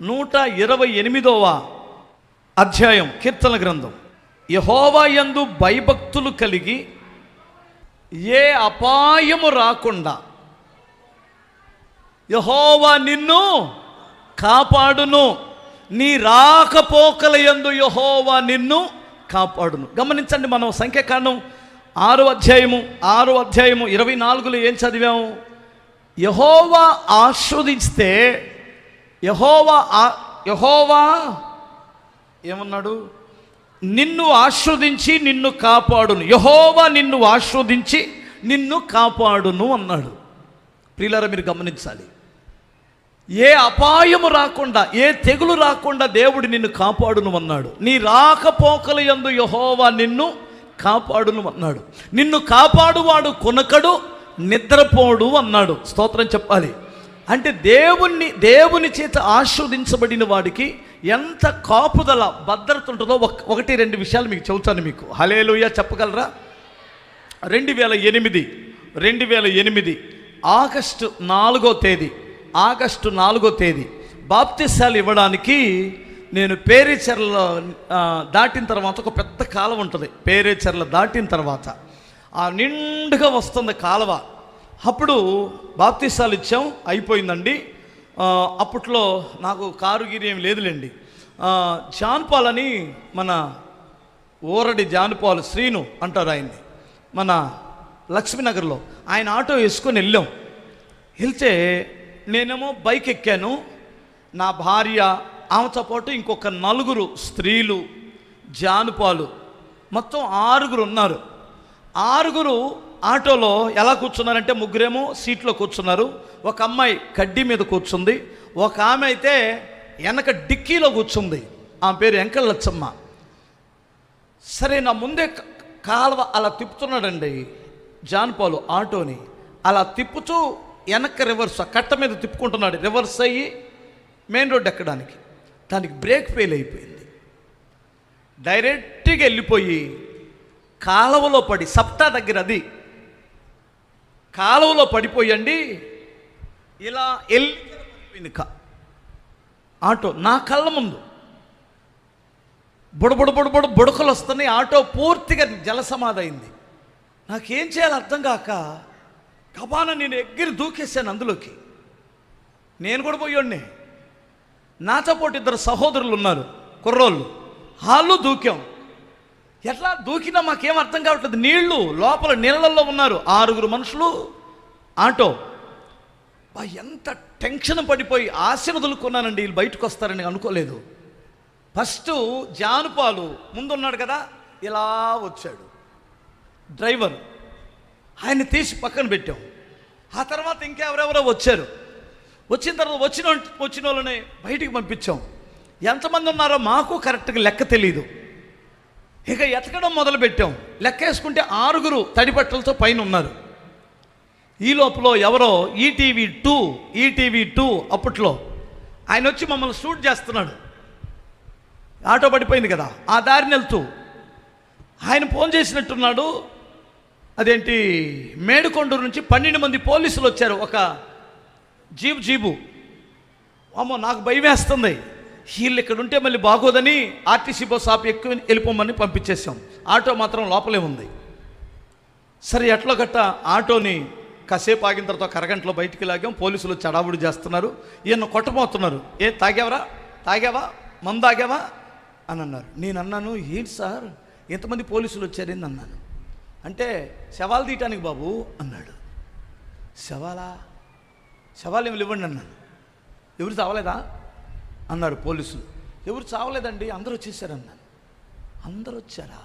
నూట ఇరవై ఎనిమిదవ అధ్యాయం కీర్తన గ్రంథం. యహోవా యందు భయభక్తులు కలిగి ఏ అపాయము రాకుండా యహోవా నిన్ను కాపాడును. నీ రాకపోకల యందు యహోవా నిన్ను కాపాడును. గమనించండి మనం సంఖ్యాకాండం ఆరు అధ్యాయము ఆరు అధ్యాయము ఇరవై నాలుగులో ఏం చదివాము? యహోవా ఆస్వాదిస్తే యహోవా యహోవా ఏమన్నాడు? నిన్ను ఆస్వాదించి నిన్ను కాపాడును. యహోవా నిన్ను ఆస్వాదించి నిన్ను కాపాడును అన్నాడు. ప్రియులారా మీరు గమనించాలి. ఏ అపాయము రాకుండా ఏ తెగులు రాకుండా దేవుడు నిన్ను కాపాడును అన్నాడు. నీ రాకపోకల యందు యహోవా నిన్ను కాపాడును అన్నాడు. నిన్ను కాపాడువాడు కొనకడు నిద్రపోడు అన్నాడు. స్తోత్రం చెప్పాలి. అంటే దేవుణ్ణి దేవుని చేత ఆస్వాదించబడిన వాడికి ఎంత కాపుదల భద్రత ఉంటుందో ఒక- ఒకటి రెండు విషయాలు మీకు చెబుతాను మీకు. హలేలుయ చెప్పగలరా? రెండు వేల ఎనిమిది రెండు వేల ఎనిమిది ఆగస్టు నాలుగో తేదీ ఆగస్టు నాలుగో తేదీ. బాప్తిసాలు ఇవ్వడానికి నేను పేరేచెర్ల దాటిన తర్వాత ఒక పెద్ద కాలువ ఉంటుంది. పేరేచెర్ల దాటిన తర్వాత. ఆ నిండుగా వస్తుంది కాలువ అప్పుడు బాప్తిసాలు ఇచ్చాం అయిపోయిందండి. అప్పట్లో నాకు కారు గిరి ఏమి లేదులేండి. జాన్పాల్ అని మన ఓరడి జాన్పాల్ శ్రీను అంటారు ఆయన్ని మన లక్ష్మీనగర్లో. ఆయన ఆటో వేసుకొని వెళ్ళాం. వెళ్తే నేనేమో బైక్ ఎక్కాను. నా భార్య ఆమెతో పాటు ఇంకొక నలుగురు స్త్రీలు జానుపాలు మొత్తం ఆరుగురు ఉన్నారు. ఆరుగురు ఆటోలో ఎలా కూర్చున్నారంటే ముగ్గురేమో సీట్లో కూర్చున్నారు. ఒక అమ్మాయి కడ్డీ మీద కూర్చుంది. ఒక ఆమె అయితే వెనక డిక్కీలో కూర్చుంది. ఆమె పేరు వెంకల్లచ్చమ్మ సరే నా ముందే కాలువ అలా తిప్పుతున్నాడండి జాన్పాలు ఆటోని. అలా తిప్పుతూ వెనక్కి రివర్స్ ఆ కట్ట మీద తిప్పుకుంటున్నాడు. రివర్స్ అయ్యి మెయిన్ రోడ్ ఎక్కడానికి. దానికి బ్రేక్ ఫెయిల్ అయిపోయింది. డైరెక్ట్గా వెళ్ళిపోయి కాలువలో పడి సప్తా దగ్గర అది కాలువలో పడిపోయండి. ఇలా వెళ్ళి కా ఆటో నా కళ్ళ ముందు. బుడబుడ బుడబుడు బుడకలు వస్తున్నాయి. ఆటో పూర్తిగా జలసమాధైంది అయింది నాకేం చేయాలో అర్థం కాక కబాన నేను ఎగ్గిరి దూకేశాను అందులోకి. నేను కూడా పోయోడిని నాతో పాటు ఇద్దరు సహోదరులు ఉన్నారు. కుర్రోళ్ళు. వాళ్ళు దూకాం. ఎట్లా? దూకినా మాకేం అర్థం కావట్లేదు. నీళ్ళు లోపల నీళ్ళల్లో ఉన్నారు. ఆరుగురు మనుషులు. ఆటో. ఎంత టెన్షన్ పడిపోయి ఆశను వదులుకున్నానండి వీళ్ళు బయటకు వస్తారని అనుకోలేదు. ఫస్ట్ జానుపాలు ముందున్నాడు కదా ఇలా వచ్చాడు. డ్రైవర్. ఆయన తీసి పక్కన పెట్టాం. ఆ తర్వాత ఇంకెవరెవరో వచ్చారు. వచ్చిన తర్వాత వచ్చిన వచ్చిన వాళ్ళని బయటికి పంపించాం. ఎంతమంది ఉన్నారో మాకు కరెక్ట్గా లెక్క తెలియదు ఇక ఎతకడం మొదలు పెట్టాం లెక్కేసుకుంటే ఆరుగురు తడిబట్టలతో పైన ఉన్నారు ఈ లోపల ఎవరో ఈటీవీ టూ ఈటీవీ టూ అప్పట్లో ఆయన వచ్చి మమ్మల్ని షూట్ చేస్తున్నాడు. ఆటో పడిపోయింది కదా ఆ దారిని వెళ్తూ. ఆయన ఫోన్ చేసినట్టున్నాడు అదేంటి మేడుకొండూరు నుంచి పన్నెండు మంది పోలీసులు వచ్చారు ఒక జీబు జీబు. అమ్మో నాకు భయం వేస్తుంది వీళ్ళు ఇక్కడ ఉంటే మళ్ళీ బాగోదని ఆర్టీసీ బస్ ఆపి ఎక్కువ వెళ్ళిపోమని పంపించేసాం ఆటో మాత్రం లోపలే ఉంది. సరే ఎట్లా గట్ట ఆటోని కాసేపు ఆగిన తర్వాత కరగంటలో అరగంటలో బయటికి లాగాం. పోలీసులు చడావుడి చేస్తున్నారు. ఈయన కొట్టబోతున్నారు. ఏ తాగావరా? తాగావా? మందు తాగావా? అని అన్నారు. నేను అన్నాను ఏంటి సార్? ఎంతమంది పోలీసులు వచ్చారని అన్నాను. అంటే శవాలు తీయటానికి బాబు అన్నాడు. శవాలా? శవాలు ఏమి ఇవ్వండి అన్నాను. ఎవరు చావలేదా అన్నారు పోలీసులు. ఎవరు చావలేదండి? అందరూ వచ్చేసారన్నాను అందరూ వచ్చారా?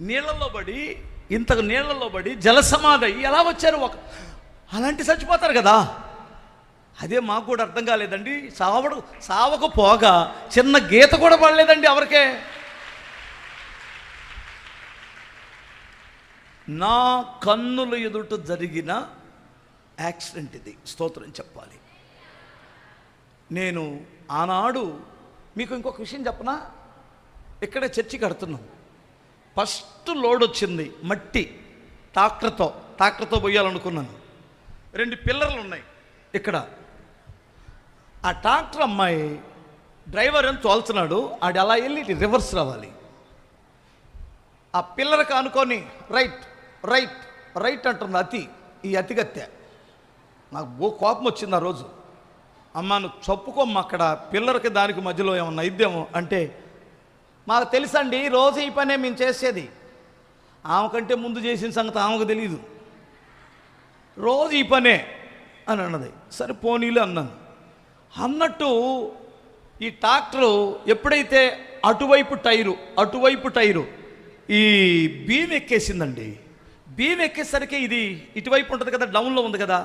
నీళ్ళల్లో పడి ఇంతకు నీళ్ళల్లో పడి జలసమాధి ఎలా వచ్చారు ఒక అలాంటి చచ్చిపోతారు కదా. అదే మాకు కూడా అర్థం కాలేదండి. సావడు సావకు పోగా చిన్న గీత కూడా పడలేదండి ఎవరికే. నా కన్నుల ఎదుట జరిగిన యాక్సిడెంట్ ఇది. స్తోత్రం చెప్పాలి. నేను ఆనాడు మీకు ఇంకొక విషయం చెప్పనా? ఇక్కడే చర్చి కడుతున్నాం. ఫస్ట్ లోడ్ వచ్చింది మట్టి ట్రాక్టర్తో ట్రాక్టర్తో పోయాలనుకున్నాను. రెండు పిల్లర్లు ఉన్నాయి ఇక్కడ. ఆ ట్రాక్టర్ అమ్మాయి డ్రైవర్ అని తోల్చున్నాడు ఆడు అలా వెళ్ళి ఇటు రివర్స్ రావాలి. ఆ పిల్లలకు అనుకొని రైట్ రైట్ రైట్ అంటుంది అతి ఈ అతిగత్తె. నాకు బో కోపం వచ్చింది ఆ రోజు. అమ్మ నువ్వు చప్పుకోమ్మ అక్కడ. పిల్లలకి దానికి మధ్యలో ఏమన్నా ఇద్దేమో అంటే మాకు తెలుసండి రోజు ఈ పనే మేము చేసేది. ఆమె కంటే ముందు చేసిన సంగతి ఆమెకు తెలియదు రోజు ఈ పనే అని అన్నది. సరే పోనీలు అన్నాను. అన్నట్టు ఈ ట్రాక్టరు ఎప్పుడైతే అటువైపు టైరు అటువైపు టైరు ఈ బీమ్ ఎక్కేసిందండి. బీమ్ ఎక్కేసరికి ఇది ఇటువైపు ఉంటుంది కదా డౌన్లో ఉంది కదా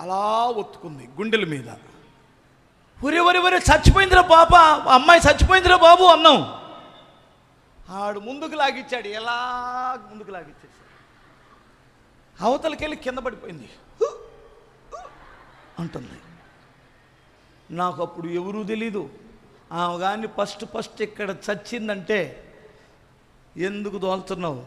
అలా ఒత్తుకుంది గుండెల మీద. ఒరే ఒరే ఒరే చచ్చిపోయిందిరా పాప. అమ్మాయి చచ్చిపోయిందిరా బాబు అన్నాం. ఆడు ముందుకు లాగిచ్చాడు. ఎలా ముందుకు లాగిచ్చేసాడు అవతలకెళ్ళి కింద పడిపోయింది. హు, అంటుంది. నాకు అప్పుడు ఎవరూ తెలీదు. ఆమె కానీ ఫస్ట్ ఫస్ట్ ఇక్కడ చచ్చిందంటే ఎందుకు దోల్తున్నావు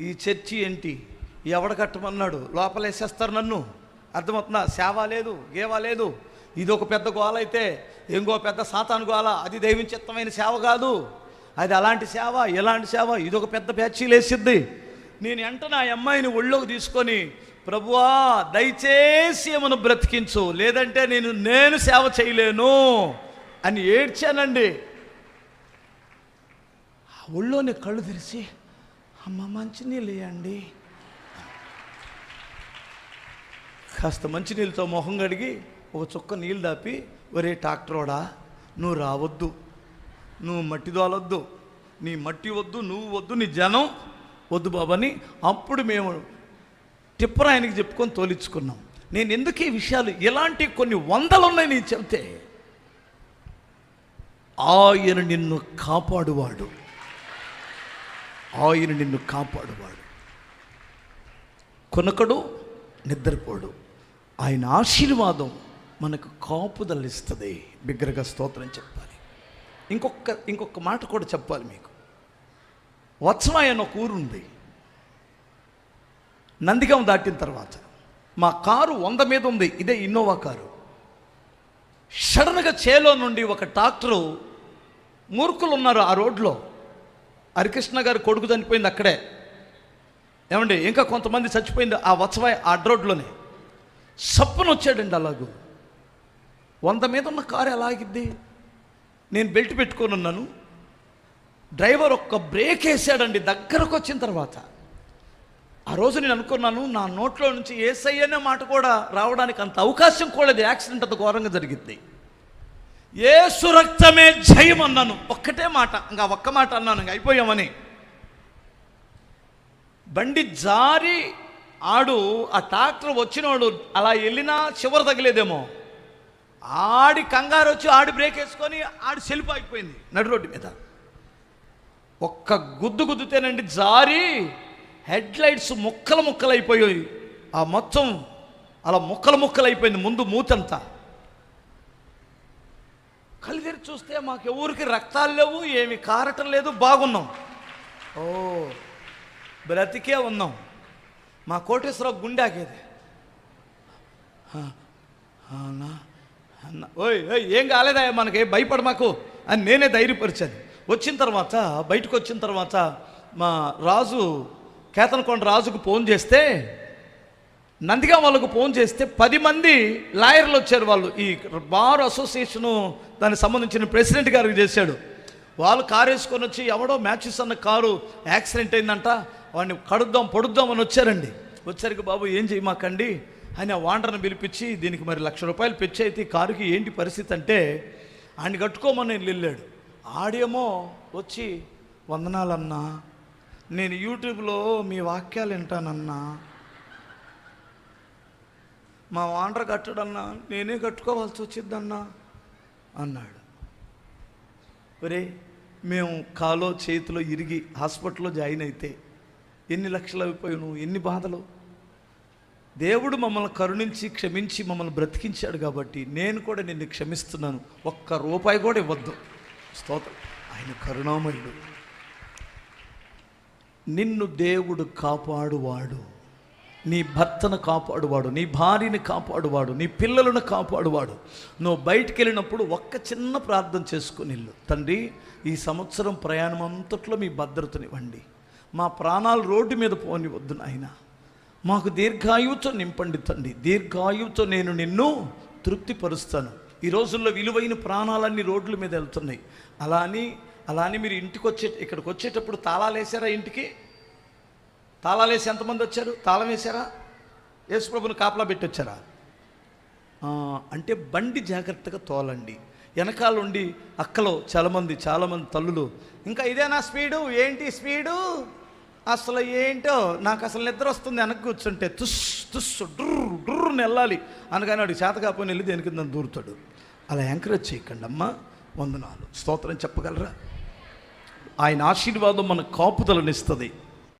ఈ చర్చి ఏంటి? ఎవడ కట్టమన్నాడు? లోపలేసేస్తారు నన్ను. అర్థమవుతుందా? సేవ లేదు గేవా లేదు. ఇది ఒక పెద్ద గోల అయితే ఇంకో పెద్ద సాతాను గోల. అది దైవించిత్తమైన సేవ కాదు. అది అలాంటి సేవ ఎలాంటి సేవ ఇది ఒక పెద్ద ప్యాచీ లేసిద్ది నేను వెంట నా అమ్మాయిని ఒళ్ళోకి తీసుకొని ప్రభువా దయచేసి ఏమను బ్రతికించు. లేదంటే నేను నేను సేవ చేయలేను. అని ఏడ్చానండి. ఆ ఒళ్ళోనే కళ్ళు తెరిచి అమ్మ మంచినీళ్ళు ఇవ్వండి కాస్త మంచినీళ్ళతో మొహం కడిగి ఒక చుక్క నీళ్ళు దాపి ఒరే ట్రాక్టరోడా నువ్వు రావద్దు. నువ్వు మట్టి దోలొద్దు నీ మట్టి వద్దు నువ్వు వద్దు నీ జనం వద్దు బాబని. అప్పుడు మేము టిప్పర్ ఆయనకి చెప్పుకొని తోలించుకున్నాం నేను ఎందుకు ఈ విషయాలు ఇలాంటి కొన్ని వందలు ఉన్నాయి నేను చెబితే ఆయన నిన్ను కాపాడువాడు. ఆయన నిన్ను కాపాడువాడు. కొనకడు నిద్రపోడు. ఆయన ఆశీర్వాదం మనకు కాపుదలిస్తుంది బిగ్గరగా స్తోత్రం చెప్పాలి. ఇంకొక ఇంకొక మాట కూడా చెప్పాలి మీకు. వత్సమాయ అని ఒక ఊరు ఉంది నందిగం దాటిన తర్వాత. మా కారు వంద మీద ఉంది. ఇదే ఇన్నోవా కారు. సడన్గా చేలో నుండి ఒక ట్రాక్టరు మూర్ఖులు ఉన్నారు ఆ రోడ్లో. హరికృష్ణ గారి కొడుకు చనిపోయింది అక్కడే. ఏమండి ఇంకా కొంతమంది చచ్చిపోయింది ఆ వత్సవాయి ఆ రోడ్లోనే. సప్పున వచ్చాడండి అలాగూ. వంద మీద ఉన్న కారు ఎలా ఆగిద్ది? నేను బెల్ట్ పెట్టుకొని ఉన్నాను. డ్రైవర్ ఒక్క బ్రేక్ వేసాడండి దగ్గరకు వచ్చిన తర్వాత. ఆ రోజు నేను అనుకున్నాను నా నోట్లో నుంచి ఏసై అనే మాట కూడా రావడానికి అంత అవకాశం కూడా లేదు. యాక్సిడెంట్ అంత ఘోరంగా జరిగింది ఏ సురక్తమే జయం అన్నాను. ఒక్కటే మాట ఇంకా ఒక్క మాట అన్నాను ఇంకా అయిపోయామని. బండి జారి ఆడు ఆ ట్రాక్టర్ వచ్చినోడు అలా వెళ్ళినా చివరి తగిలేదేమో. ఆడి కంగారు వచ్చి ఆడి బ్రేక్ వేసుకొని ఆడి సెల్ఫ్ అయిపోయింది నడు రోడ్డు మీద. ఒక్క గుద్దు గుద్దుతేనండి జారి హెడ్ లైట్స్ ముక్కలు ముక్కలు అయిపోయాయి ఆ మొత్తం అలా ముక్కలు ముక్కలు అయిపోయింది ముందు మూతంతా. కళ్ళు తెరిచి చూస్తే మాకు ఎవరికి రక్తాలు లేవు ఏమి కారటం లేదు బాగున్నాం. ఓ బ్రతికే ఉన్నాం. మా కోటేశ్వరరావు గుండె ఆగేది. అన్నా అన్న ఓయ్ ఓయ్ ఏం కాలేదా మనకి? భయపడ మాకు. అని నేనే ధైర్యపరిచాను వచ్చిన తర్వాత బయటకు వచ్చిన తర్వాత మా రాజు కేతనకొండ రాజుకు ఫోన్ చేస్తే నందిగా వాళ్ళకు ఫోన్ చేస్తే పది మంది లాయర్లు వచ్చారు వాళ్ళు. ఈ బార్ అసోసియేషను దానికి సంబంధించిన ప్రెసిడెంట్ గారికి చేశాడు. వాళ్ళు కారు వేసుకొని వచ్చి ఎవడో మ్యాచెస్ అన్న కారు యాక్సిడెంట్ అయిందంట వాడిని కడుద్దాం పొడుద్దాం అని వచ్చారండి. వచ్చరికి బాబు ఏం చేయమాకండి అని ఆ వాండర్ని పిలిపించి దీనికి మరి లక్ష రూపాయలు పిచ్చి అయితే కారుకి ఏంటి పరిస్థితి అంటే ఆయన కట్టుకోమని నేను వెళ్ళాడు. ఆడేమో వచ్చి వందనాలన్నా నేను యూట్యూబ్లో మీ వాక్యాలు వింటానన్నా మా వాండర్ కట్టడన్నా నేనే కట్టుకోవాల్సి వచ్చిందన్నా అన్నాడు. ఒరే మేము కాలో చేతిలో ఇరిగి హాస్పిటల్లో జాయిన్ అయితే ఎన్ని లక్షలు అయిపోయాను ఎన్ని బాధలు? దేవుడు మమ్మల్ని కరుణించి క్షమించి మమ్మల్ని బ్రతికించాడు కాబట్టి నేను కూడా నిన్ను క్షమిస్తున్నాను. ఒక్క రూపాయి కూడా ఇవ్వద్దు. స్తోత్రం. ఆయన కరుణామయుడు. నిన్ను దేవుడు కాపాడువాడు. నీ భర్తను కాపాడువాడు. నీ భార్యని కాపాడువాడు. నీ పిల్లలను కాపాడువాడు. నువ్వు బయటికి వెళ్ళినప్పుడు ఒక్క చిన్న ప్రార్థన చేసుకుని తండ్రి ఈ సంవత్సరం ప్రయాణం అంతట్లో మీ భద్రతనివ్వండి. మా ప్రాణాలు రోడ్డు మీద పోనివద్దు నాయనా. మాకు దీర్ఘాయువుతో నింపండి తండ్రి. దీర్ఘాయువుతో నేను నిన్ను తృప్తిపరుస్తాను. ఈ రోజుల్లో విలువైన ప్రాణాలన్నీ రోడ్ల మీద వెళ్తున్నాయి. అలా అని అలా అని మీరు ఇంటికి వచ్చే ఇక్కడికి వచ్చేటప్పుడు తాళాలు వేసారా ఇంటికి? తాళాలు వేసి ఎంతమంది వచ్చారు? తాళం వేశారా? యేసుప్రభుని కాపలా పెట్టి వచ్చారా అంటే బండి జాగ్రత్తగా తోలండి. వెనకాల ఉండి అక్కలో చాలామంది చాలామంది తల్లులు. ఇంకా ఇదేనా స్పీడు? ఏంటి స్పీడు? అసలు ఏంటో నాకు అసలు నిద్ర వస్తుంది వెనక్కి కూర్చుంటే తుస్ తుస్ డుర్రు డుర్రుని వెళ్ళాలి. అనగానే వాడికి చేత కాకపోయిన వెళ్ళి దేని కింద దూరుతాడు. అలా ఎంకరేజ్ చేయకండి అమ్మ వందనాలు. స్తోత్రం చెప్పగలరా? ఆయన ఆశీర్వాదం మన కాపుదలనిస్తుంది